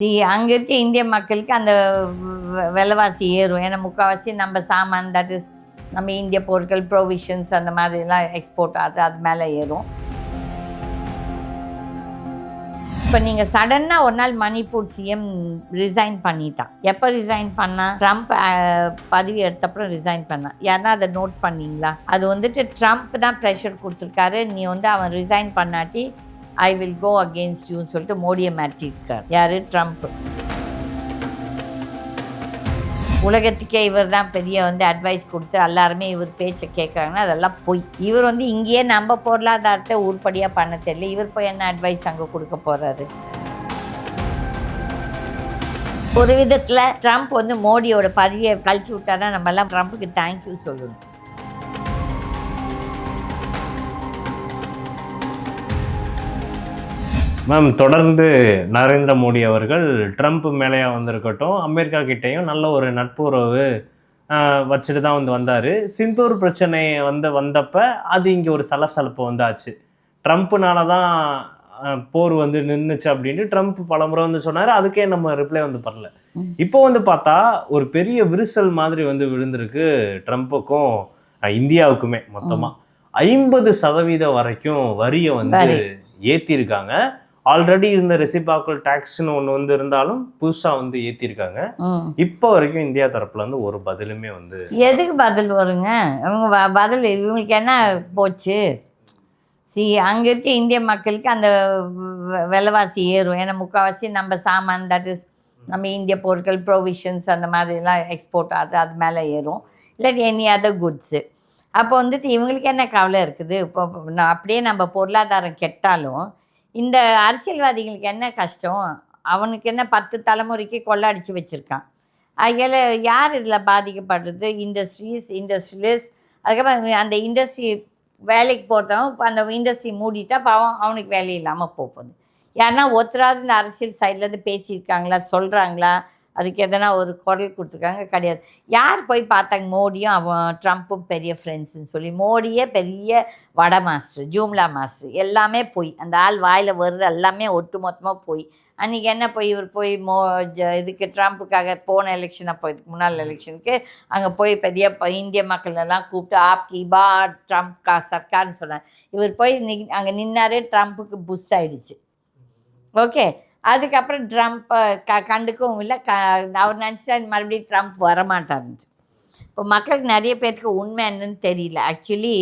தி அங்கே இருக்க இந்திய மக்களுக்கு அந்த வ- விலைவாசி ஏறும். ஏன்னா முக்கால்வாசி நம்ம சாமான் தட் இஸ் நம்ம இந்திய பொருட்கள் ப்ரொவிஷன்ஸ் அந்த மாதிரிலாம் எக்ஸ்போர்ட் ஆகுது அது மேலே ஏறும். இப்போ நீங்கள் சடனாக ஒரு நாள் மணிப்பூர் சிஎம் ரிசைன் பண்ணிட்டான் எப்போ ரிசைன் பண்ணால் ட்ரம்ப் பதவி எடுத்தப்புறம் ரிசைன் பண்ணான் யாருன்னா அதை நோட் பண்ணீங்களா? அது வந்துட்டு ட்ரம்ப் தான் ப்ரெஷர் கொடுத்துருக்காரு. நீ வந்து அவன் ரிசைன் பண்ணாட்டி ஐ வில் கோ அகேன்ஸ்ட் யூன்னு சொல்லிட்டு மோடியை மாட்டிருக்கார் யார்? ட்ரம்ப். உலகத்துக்கே இவர் தான் பெரிய வந்து அட்வைஸ் கொடுத்து எல்லாருமே இவர் பேச்சை கேட்குறாங்கன்னா அதெல்லாம் பொய். இவர் வந்து இங்கேயே நம்ம பொருளாதாரத்தை உருப்படியாக பண்ண தெரியல. இவர் போய் என்ன அட்வைஸ் அங்கே கொடுக்க போகிறாரு ஒரு விதத்தில் ட்ரம்ப் வந்து மோடியோட பதவியை கழிச்சு விட்டாருன்னா நம்ம எல்லாம் ட்ரம்ப்புக்கு தேங்க்யூ சொல்லணும். மேம் தொடர்ந்து நரேந்திர மோடி அவர்கள் ட்ரம்ப் மேலேயா வந்திருக்கட்டும் அமெரிக்கா கிட்டேயும் நல்ல ஒரு நட்புறவு வச்சுட்டு தான் வந்து வந்தார். சிந்தூர் பிரச்சனை வந்து வந்தப்ப அது இங்கே ஒரு சலசலப்பு வந்தாச்சு. ட்ரம்ப்னால தான் போர் வந்து நின்றுச்சு அப்படின்ட்டு ட்ரம்ப் பலமுறை வந்து சொன்னார். அதுக்கே நம்ம ரிப்ளை வந்து பண்ணல. இப்போ வந்து பார்த்தா ஒரு பெரிய விரிசல் மாதிரி வந்து விழுந்திருக்கு ட்ரம்ப்புக்கும் இந்தியாவுக்குமே மொத்தமாக ஐம்பது சதவீதம் வரைக்கும் வரியை வந்து. ஏற்றிருக்காங்க ஆல்ரெடி இருந்த ரெசிபாக்கல் டேக்ஸ்னு ஒன்று வந்து இருந்தாலும் புதுசாக வந்து ஏற்றிருக்காங்க இப்போ வரைக்கும் இந்தியா தரப்புல இருந்து ஒரு பதிலுமே வந்து எதுக்கு பதில் வருங்க? இவங்க பதில் இவங்களுக்கு என்ன போச்சு? சி அங்கே இருக்க இந்திய மக்களுக்கு அந்த விலைவாசி ஏறும். ஏன்னா முக்கால்வாசி நம்ம சாமான் தட் இஸ் நம்ம இந்திய பொருட்கள் ப்ரொவிஷன்ஸ் அந்த மாதிரிலாம் எக்ஸ்போர்ட் ஆகுது அது மேலே ஏறும். இல்லாட்டி எனி அதர் குட்ஸு அப்போ வந்துட்டு இவங்களுக்கு என்ன கவலை இருக்குது? இப்போ இப்போ நான் அப்படியே நம்ம பொருளாதாரம் கெட்டாலும் இந்த அரசியல்வாதிகளுக்கு என்ன கஷ்டம்? அவனுக்கு என்ன பத்து தலைமுறைக்கு கொள்ளடிச்சு வச்சுருக்கான். அதில் யார் இதில் பாதிக்கப்படுறது? இண்டஸ்ட்ரீஸ் இண்டஸ்ட்ரியலிஸ் அதுக்கப்புறம் அந்த இண்டஸ்ட்ரி வேலைக்கு போகிறவன் இப்போ அந்த இண்டஸ்ட்ரி மூடிட்டா பாவம் அவனுக்கு வேலை இல்லாமல் போகுது. யாருன்னா ஒருத்தராவது இந்த அரசியல் சைட்லேருந்து பேசியிருக்காங்களா சொல்கிறாங்களா அதுக்கு எதனா ஒரு குரல் கொடுத்துருக்காங்க கிடையாது. யார் போய் பார்த்தாங்க? மோடியும் அவன் ட்ரம்ப்பும் பெரிய ஃப்ரெண்ட்ஸுன்னு சொல்லி மோடியே பெரிய வட மாஸ்டர் ஜூம்லா மாஸ்டர் எல்லாமே போய் அந்த ஆள் வாயில் வருது எல்லாமே ஒட்டு மொத்தமாக போய் அன்றைக்கி என்ன போய் இவர் போய் மோ ஜ- இதுக்கு ட்ரம்ப்புக்காக போன எலெக்ஷன் அப்போ இதுக்கு முன்னாள் எலெக்ஷனுக்கு அங்கே போய் பெரிய இந்திய மக்கள் எல்லாம் கூப்பிட்டு ஆப் கீபா ட்ரம்ப் கா சர்க்கார்னு சொன்னார் இவர் போய் நி அங்கே நின்னாரே ட்ரம்ப்புக்கு புஷ் ஆகிடுச்சு ஓகே? அதுக்கப்புறம் ட்ரம்ப் க கண்டுக்கவும் இல்லை. க அவர் நினச்சா மறுபடியும் ட்ரம்ப் வரமாட்டாருன்ட்டு. இப்போ மக்களுக்கு நிறைய பேருக்கு உண்மை என்னன்னு தெரியல. ஆக்சுவலி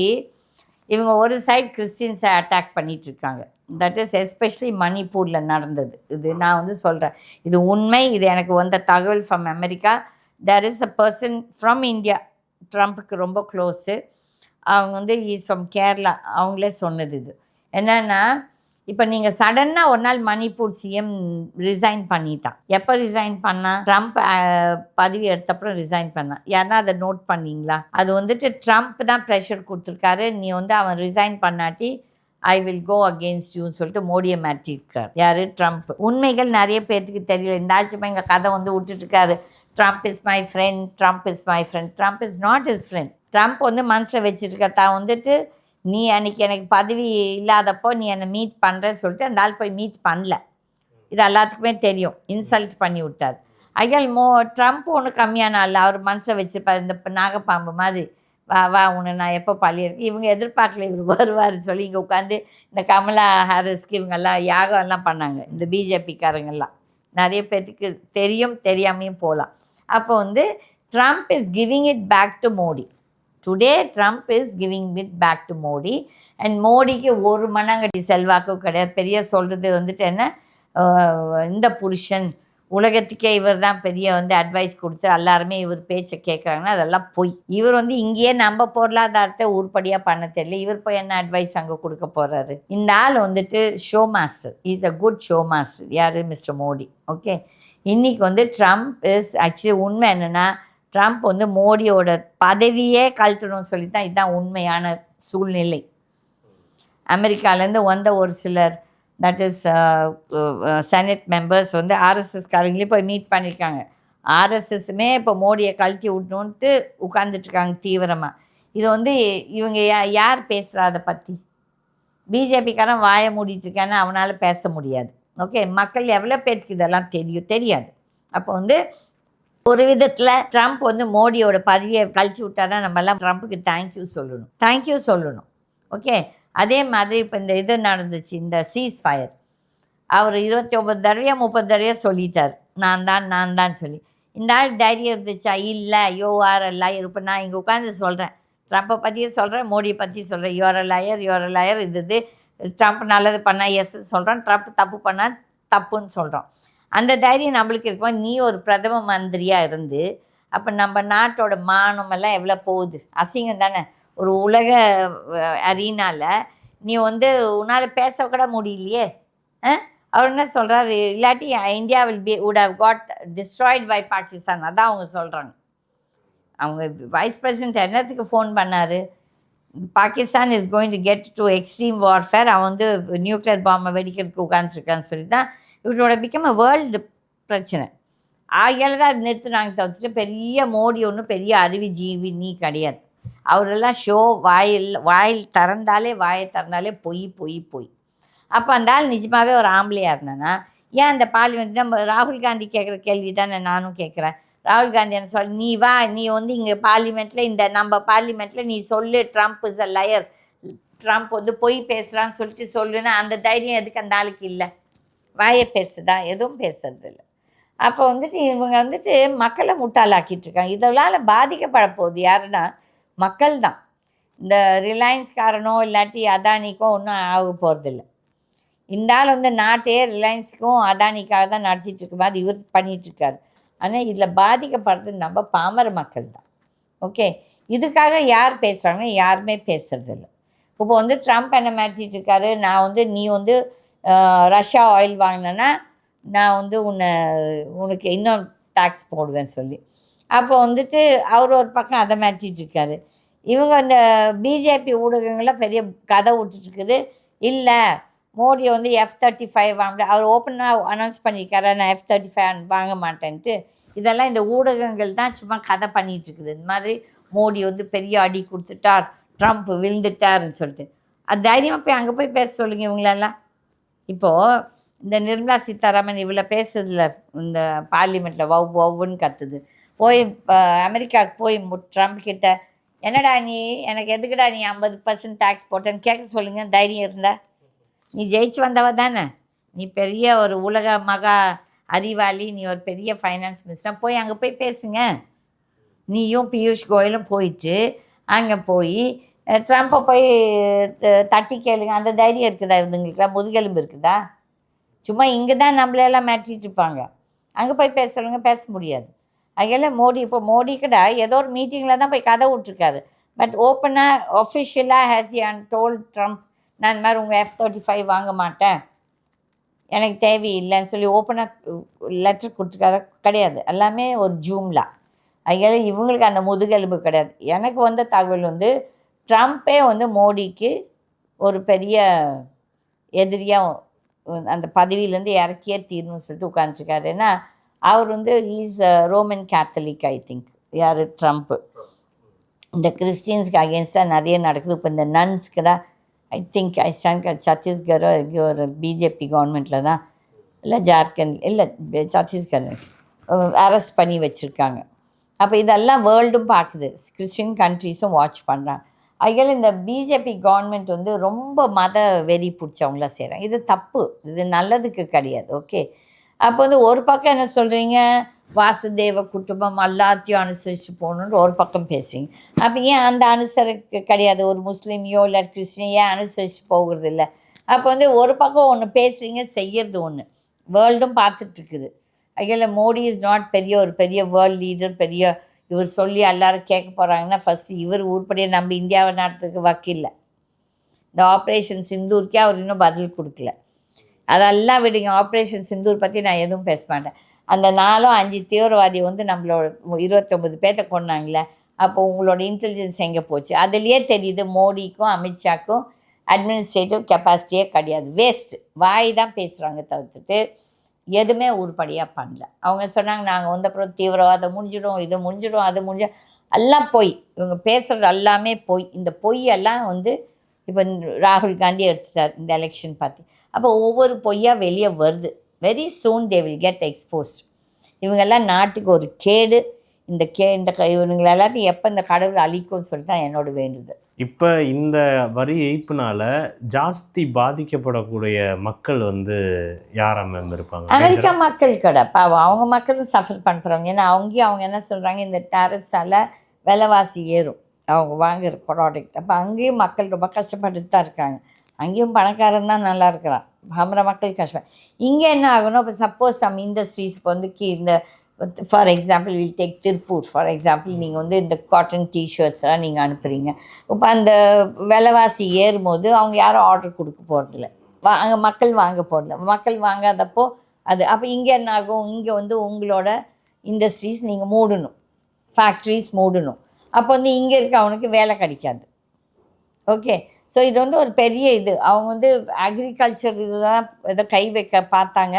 இவங்க ஒரு சைடு கிறிஸ்டின்ஸை அட்டாக் பண்ணிகிட்ருக்காங்க தட் இஸ் எஸ்பெஷலி மணிப்பூரில் நடந்தது. இது நான் வந்து சொல்கிறேன் இது உண்மை. இது எனக்கு வந்த தகவல் from America there is a person from India ட்ரம்ப்புக்கு ரொம்ப க்ளோஸு அவங்க வந்து இஸ் ஃப்ரம் கேரளா அவங்களே சொன்னது இது. என்னென்னா இப்போ நீங்கள் சடனாக ஒரு நாள் மணிப்பூர் சிஎம் ரிசைன் பண்ணிட்டான் எப்போ ரிசைன் பண்ணா? ட்ரம்ப் பதவி எடுத்தப்புறம் ரிசைன் பண்ணான் யாருன்னா அதை நோட் பண்ணீங்களா? அது வந்துட்டு ட்ரம்ப் தான் ப்ரெஷர் கொடுத்துருக்காரு. நீ வந்து அவன் ரிசைன் பண்ணாட்டி ஐ வில் கோ அகேன்ஸ்ட் யூன்னு சொல்லிட்டு மோடியை மாற்றிருக்கார் யார்? ட்ரம்ப் உண்மைகள் நிறைய பேர்த்துக்கு தெரியல. இந்த ஆச்சுமா எங்கள் கதை வந்து விட்டுட்டுருக்காரு. Trump is my friend Trump is my friend Trump is not is friend Trump வந்து மனசில் வச்சுருக்க. தான் வந்துட்டு நீ அன்னைக்கு எனக்கு பதவி இல்லாதப்போ நீ என்னை மீட் பண்ணுறேன்னு சொல்லிட்டு அந்த ஆள் போய் மீட் பண்ணல. இது எல்லாத்துக்குமே தெரியும். இன்சல்ட் பண்ணி விட்டார். ஐயல் மோ ட்ரம்ப் ஒன்றும் கம்மியான ஆள். அவர் மனசில் வச்சுருப்பார் இந்த நாகப்பாம்பு மாதிரி. வா வா உன்னை நான் எப்போ பழியிருக்கேன் இவங்க எதிர்பார்க்கல இவர் வருவார்னு சொல்லி இங்கே உட்காந்து இந்த கமலா ஹாரிஸ்க்கு இவங்கெல்லாம் யாகம் எல்லாம் பண்ணாங்க. இந்த பிஜேபிக்காரங்கெல்லாம். நிறைய பேர்த்துக்கு தெரியும் தெரியாமையும் போகலாம். அப்போ வந்து Trump is giving it back to Modi today Trump is giving it back to Modi and மோடிக்கு ஒரு மணங்கடி செல்வாக்கும் கிடையாது. பெரிய சொல்கிறது வந்துட்டு என்ன? இந்த புருஷன். உலகத்துக்கே இவர் தான் பெரிய வந்து அட்வைஸ் கொடுத்து எல்லாருமே இவர் பேச்சை கேட்குறாங்கன்னா அதெல்லாம் பொய். இவர் வந்து இங்கேயே நம்ம பொருளாதாரத்தை உருப்படியாக பண்ண தெரியல. இவர் போய் என்ன அட்வைஸ் அங்கே கொடுக்க போகிறாரு இந்த ஆள் வந்துட்டு show master is a good show master யார்? மிஸ்டர் மோடி. ஓகே இன்றைக்கி வந்து ட்ரம்ப் இஸ் ஆக்சுவலி உண்மை என்னென்னா ட்ரம்ப் வந்து மோடியோட பதவியே கழட்டணும்னு சொல்லி தான் இதுதான் உண்மையான சூழ்நிலை. அமெரிக்காலேருந்து வந்த ஒரு சிலர் தட் இஸ் செனட் மெம்பர்ஸ் வந்து ஆர்எஸ்எஸ்காரங்களையும் போய் மீட் பண்ணியிருக்காங்க ஆர்எஸ்எஸ்மே இப்போ மோடியை கழட்டி விடணுன்ட்டு உட்காந்துட்ருக்காங்க தீவிரமாக இது வந்து இவங்க யா- யார் பேசுகிறா அதை பற்றி பிஜேபிக்காரன் வாய மூடிட்டு இருக்கான்னு அவனால் பேச முடியாது. ஓகே மக்கள் எவ்வளோ பேருக்கு இதெல்லாம் தெரியும்? தெரியாது. அப்போ வந்து ஒரு விதத்தில் ட்ரம்ப் வந்து மோடியோட பதவியை கழிச்சு விட்டாரா நம்ம எல்லாம் ட்ரம்ப்புக்கு தேங்க்யூ சொல்லணும். தேங்க்யூ சொல்லணும். ஓகே அதே மாதிரி இப்போ இந்த இது நடந்துச்சு இந்த சீஸ் ஃபயர் அவர் இருபத்தி ஒம்பது தடவையா முப்பது தடவையா சொல்லிட்டார். நான் தான் நான் தான் சொல்லி. இந்த ஆள் தைரியம் இருந்துச்சா? இல்லை யோ ஆர் இருப்பேன் இப்போ நான் இங்கே உட்காந்து சொல்கிறேன் ட்ரம்ப்பை பற்றியும் சொல்கிறேன் மோடியை பற்றி சொல்கிறேன் யோர லாயர் யோர லாயர் இது இது. ட்ரம்ப் நல்லது பண்ணால் எஸ் சொல்கிறோம் ட்ரம்ப் தப்பு பண்ணால் தப்புன்னு சொல்கிறோம் அந்த தைரியம் நம்மளுக்கு இருக்கும். நீ ஒரு பிரதம மந்திரியாக இருந்து அப்போ நம்ம நாட்டோட மானமெல்லாம் எவ்வளோ போகுது? அசிங்கம் தானே. ஒரு உலக அறியினால் நீ வந்து உன்னால் பேச கூட முடியலையே. ஆ? அவர் என்ன சொல்கிறாரு இல்லாட்டி India will be would have got destroyed by Pakistan அதான் அவங்க சொல்கிறாங்க அவங்க வைஸ் பிரசிடென்ட் என்னத்துக்கு ஃபோன் பண்ணார்? Pakistan is going to get to extreme warfare அவன் வந்து நியூக்ளியர் பாம்பை வெடிக்கிறதுக்கு உட்காந்துருக்கான்னு சொல்லி தான் இவரோட பிகம் அ வேர்ல்டு பிரச்சனை. ஆகியால தான் அது நிறுத்தினாங்க தவிர்த்துட்டு பெரிய மோடி ஒன்றும் பெரிய அறிவி ஜீவி நீ கிடையாது. அவரெல்லாம் ஷோ வாயில் வாயில் திறந்தாலே வாயை திறந்தாலே பொய் பொய் பொய். அப்போ அந்த ஆள் நிஜமாவே ஒரு ஆம்பளையாக இருந்தேன்னா ஏன் அந்த பார்லிமெண்ட் நம்ம ராகுல் காந்தி கேட்குற கேள்வி தானே நானும் கேட்குறேன் ராகுல் காந்தி என்ன சொல் நீ வா நீ வந்து இங்கே பார்லிமெண்ட்டில் இந்த நம்ம பார்லிமெண்ட்டில் நீ சொல்லு Trump is a liar Trump வந்து பொய் பேசுகிறான்னு சொல்லிட்டு சொல்லுன்னா அந்த தைரியம் எதுக்கு அந்த ஆளுக்கு இல்லை? வாயை பேசுதா? எதுவும் பேசுறதில்ல. அப்போ வந்துட்டு இவங்க வந்துட்டு மக்களை முட்டாளாக்கிட்டு இருக்காங்க இதனால் பாதிக்கப்பட போகுது யாருன்னா மக்கள் தான் இந்த ரிலையன்ஸ்காரனோ இல்லாட்டி அதானிக்கோ ஒன்றும் ஆக போகிறதில்ல இந்த ஆள் வந்து நாட்டையே ரிலையன்ஸுக்கும் அதானிக்காக தான் நடத்திட்டு இருக்க மாதிரி இவர் பண்ணிகிட்ருக்காரு ஆனால் இதில் பாதிக்கப்படுறது நம்ம பாமர மக்கள் தான் ஓகே? இதுக்காக யார் பேசுகிறாங்க யாருமே பேசுகிறதில்ல இப்போ வந்து ட்ரம்ப் என்ன மாற்றிட்டு இருக்காரு நான் வந்து நீ வந்து ரஷ்யா ஆயில் வாங்கினேன்னா நான் வந்து உன்னை உனக்கு இன்னும் டேக்ஸ் போடுவேன் சொல்லி. அப்போ வந்துட்டு அவர் ஒரு பக்கம் அதை மாற்றிட்டுருக்காரு இவங்க அந்த பிஜேபி ஊடகங்களில் பெரிய கதை விட்டுட்டுருக்குது. இல்லை மோடி வந்து எஃப் தேர்ட்டி ஃபைவ் வாங்க அவர் ஓப்பனாக அனௌன்ஸ் பண்ணியிருக்காரு நான் எஃப் தேர்ட்டி ஃபைவ் வாங்க மாட்டேன்ட்டு. இதெல்லாம் இந்த ஊடகங்கள் தான் சும்மா கதை பண்ணிகிட்ருக்குது இந்த மாதிரி மோடி வந்து பெரிய அடி கொடுத்துட்டார் ட்ரம்ப் விழுந்துட்டாருன்னு சொல்லிட்டு. அது தைரியமாக போய் அங்கே போய் பேச சொல்லுங்கள் இவங்களெல்லாம். இப்போது இந்த நிர்மலா சீதாராமன் இவ்வளோ பேசுறதுல இந்த பார்லிமெண்ட்டில் வவ் வவ்வுன்னு கத்துது. போய் அமெரிக்காவுக்கு போய் ட்ரம்ப் கிட்ட என்னடா நீ? எனக்கு எதுக்குடா நீ ஐம்பது பர்சன்ட் டேக்ஸ் போட்டேன்னு கேட்க சொல்லுங்க தைரியம் இருந்தா? நீ ஜெயிச்சு வந்தவ தானே. நீ பெரிய ஒரு உலக மகா அறிவாளி நீ ஒரு பெரிய ஃபைனான்ஸ் மினிஸ்டர் போய் அங்கே போய் பேசுங்க. நீயும் பியூஷ் கோயலும் போயிட்டு அங்கே போய் ட்ரம்ப்பை போய் தட்டி கேளுங்க. அந்த தைரியம் இருக்குதா? இவங்களுக்குலாம் முதுகெலும்பு இருக்குதா? சும்மா இங்கே தான் நம்மளெல்லாம் மாட்டிட்டு இருப்பாங்க. அங்கே போய் பேசுறவங்க பேச முடியாது. அதனால மோடி இப்போ மோடி கூட ஏதோ ஒரு மீட்டிங்கில் தான் போய் கதை விட்ருக்காரு பட் ஓப்பனாக ஒஃபிஷியலாக ஹேஸ் அண்ட் டோல் ட்ரம்ப் நான் இந்த மாதிரி உங்கள் எஃப் தேர்ட்டி ஃபைவ் வாங்க மாட்டேன். எனக்கு தேவையில்லைன்னு சொல்லி ஓப்பனாக லெட்டர் கொடுத்துருக்காரு. கிடையாது. எல்லாமே ஒரு ஜூம்லா அதனால இவங்களுக்கு அந்த முதுகெலும்பு கிடையாது. எனக்கு வந்த தகவல் வந்து ட்ரம்ப்பே வந்து மோடிக்கு ஒரு பெரிய எதிரியாக அந்த பதவியிலேருந்து இறக்கியே தீரணும்னு சொல்லிட்டு உட்காந்துருக்காரு ஏன்னா அவர் வந்து is Roman Catholic I think யார்? ட்ரம்ப்பு இந்த கிறிஸ்டியன்ஸ்க்கு அகேன்ஸ்டாக நிறைய நடக்குது. இப்போ இந்த நன்ஸ்க்கு தான் ஐ திங்க் ஐ ஸ்டாண்ட் சத்தீஸ்கரோ ஒரு பிஜேபி கவர்மெண்ட்டில் தான் இல்லை ஜார்க்கண்ட் இல்லை சத்தீஸ்கர் அரெஸ்ட் பண்ணி வச்சுருக்காங்க. அப்போ இதெல்லாம் வேர்ல்டும் பார்க்குது. கிறிஸ்டின் கண்ட்ரீஸும் வாட்ச் பண்ணுறாங்க அதனால இந்த பிஜேபி கவர்மெண்ட் வந்து ரொம்ப மத வெறி பிடிச்சவங்கள செய்கிறாங்க இது தப்பு. இது நல்லதுக்கு கிடையாது. ஓகே அப்போ வந்து ஒரு பக்கம் என்ன சொல்கிறீங்க வாசுதேவ குடும்பம் எல்லாத்தையும் அனுசரித்து போகணுன்னு ஒரு பக்கம் பேசுகிறீங்க அப்போ ஏன் அந்த அனுசரிக்க கிடையாது? ஒரு முஸ்லீமையோ இல்லை கிறிஸ்டினையோ ஏன் அனுசரித்து போகிறது இல்லை? அப்போ வந்து ஒரு பக்கம் ஒன்று பேசுகிறீங்க செய்யறது ஒன்று வேர்ல்டும் பார்த்துட்ருக்குது அதில் மோடி இஸ் நாட் பெரிய ஒரு பெரிய வேர்ல்ட் லீடர் பெரிய இவர் சொல்லி எல்லாரும் கேட்க போகிறாங்கன்னா ஃபஸ்ட்டு இவர் உருப்படியாக நம்ம இந்தியாவை நாட்டுக்கு வக்கில்ல இந்த ஆப்ரேஷன் சிந்தூருக்கே அவர் இன்னும் பதில் கொடுக்கல. அதெல்லாம் விடுங்க ஆப்ரேஷன் சிந்தூர் பற்றி நான் எதுவும் பேச மாட்டேன். அந்த நாளும் அஞ்சு தீவிரவாதி வந்து நம்மளோட இருபத்தொம்பது பேர்த்த கொண்டாங்களே அப்போ உங்களோட இன்டெலிஜென்ஸ் எங்கே போச்சு? அதுலேயே தெரியுது மோடிக்கும் அமித்ஷாக்கும் அட்மினிஸ்ட்ரேட்டிவ் கெப்பாசிட்டியே கிடையாது. வேஸ்ட்டு வாய் தான் பேசுகிறாங்க தவிர்த்துட்டு. எதுவுமே உருப்படியாக பண்ணல. அவங்க சொன்னாங்க நாங்கள் வந்த அப்புறம் தீவிரவாதம் முடிஞ்சிடும் இது முடிஞ்சிடும் அது முடிஞ்சிடும் எல்லாம் பொய் இவங்க பேசுகிறது எல்லாமே பொய் இந்த பொய் எல்லாம் வந்து இப்போ ராகுல் காந்தி எடுத்துட்டார் இந்த எலெக்ஷன் பார்த்து அப்போ ஒவ்வொரு பொய்யாக வெளியே வருது. Very soon they will get exposed இவங்கெல்லாம் நாட்டுக்கு ஒரு கேடு இந்த கே இந்த இவனுங்களை எல்லாத்தையும் எப்போ இந்த கடவுள் அழிக்கும்னு சொல்லிட்டு தான் என்னோட வேண்டுதல் இப்போ இந்த வரி ஏய்ப்புனால ஜாஸ்தி பாதிக்கப்படக்கூடிய மக்கள் வந்து யாரா இருப்பாங்க? அமெரிக்கா மக்கள் கடை. பாவம் அவங்க மக்களும் சஃபர் பண்ணுறவங்க ஏன்னா அங்கேயும் அவங்க என்ன சொல்கிறாங்க இந்த டேரிஃப்ஸால் விலைவாசி ஏறும். அவங்க வாங்குற ப்ராடக்ட் அப்போ அங்கேயும் மக்கள் ரொம்ப கஷ்டப்பட்டுட்டு தான் இருக்காங்க. அங்கேயும் பணக்காரன் தான் நல்லா இருக்கிறான். பாமர மக்கள் கஷ்டம். இங்கே என்ன ஆகணும்? இப்போ சப்போஸ் நம்ம இண்டஸ்ட்ரீஸ் இப்போ வந்து கீ இந்த for example will take Tiruppur for example நீங்கள் வந்து இந்த காட்டன் டிஷர்ட்ஸ்லாம் நீங்கள் அனுப்புகிறீங்க இப்போ அந்த விலைவாசி ஏறும்போது அவங்க யாரும் ஆர்டர் கொடுக்க போகிறதில்ல வா அங்கே மக்கள் வாங்க போகிறதில்ல மக்கள் வாங்காதப்போ அது அப்போ இங்கே என்ன ஆகும்? இங்கே வந்து உங்களோட இண்டஸ்ட்ரீஸ் நீங்கள் மூடணும். ஃபேக்ட்ரிஸ் மூடணும். அப்போ வந்து இங்கே இருக்க அவனுக்கு வேலை கிடைக்காது. ஓகே ஸோ இது வந்து ஒரு பெரிய இது. அவங்க வந்து அக்ரிகல்ச்சர் இதெல்லாம் ஏதோ கை வைக்க பார்த்தாங்க.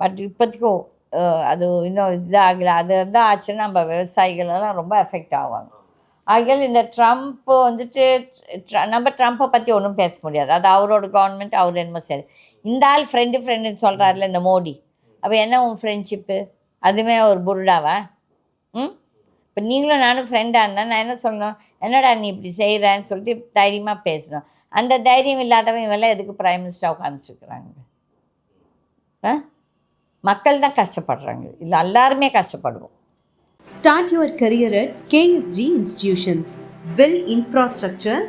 பட் இப்போதைக்கும் அது இன்னும் இதாகல. அது வந்து ஆச்சுன்னா நம்ம விவசாயிகளெல்லாம் ரொம்ப எஃபெக்ட் ஆவாங்க. ஆகையால் இந்த ட்ரம்ப் வந்துட்டு ட்ர- நம்ம ட்ரம்ப்பை பற்றி ஒன்றும் பேச முடியாது. அது அவரோட கவர்மெண்ட் அவர் என்னமோ சரி. இந்த ஆள் ஃப்ரெண்டு ஃப்ரெண்டுன்னு சொல்கிறாருல இந்த மோடி. அப்போ என்ன உன் ஃப்ரெண்ட்ஷிப்பு அதுவுமே ஒரு புருடாவா? ம்? இப்போ நீங்களும் நானும் ஃப்ரெண்டாக இருந்தால் நான் என்ன சொல்லணும்? என்னடா நீ இப்படி செய்கிறேன்னு சொல்லிட்டு தைரியமாக பேசணும். அந்த தைரியம் இல்லாதவன் இவெல்லாம் எதுக்கு பிரைம் மினிஸ்டர் உட்காந்துருக்குறாங்க ஆ மக்கள் தான் கஷ்டப்படுறாங்க இல்லை எல்லாருமே கஷ்டப்படுவோம் start your career at KSG institutions well infrastructure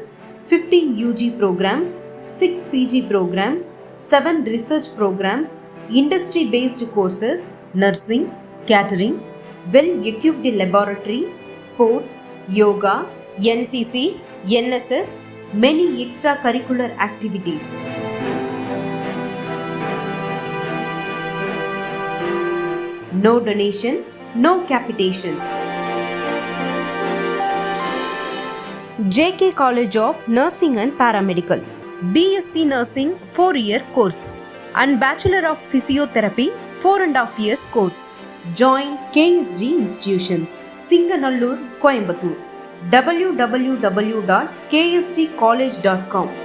fifteen UG programmes six PG programmes seven research programmes industry based courses nursing catering well equipped laboratory sports yoga NCC NSS many extracurricular activities No donation, no capitation. JK College of Nursing and Paramedical. BSc Nursing 4 year course and Bachelor of Physiotherapy 4 and a half years course. Join KSG Institutions, Singanallur, Coimbatore. www.ksgcollege.com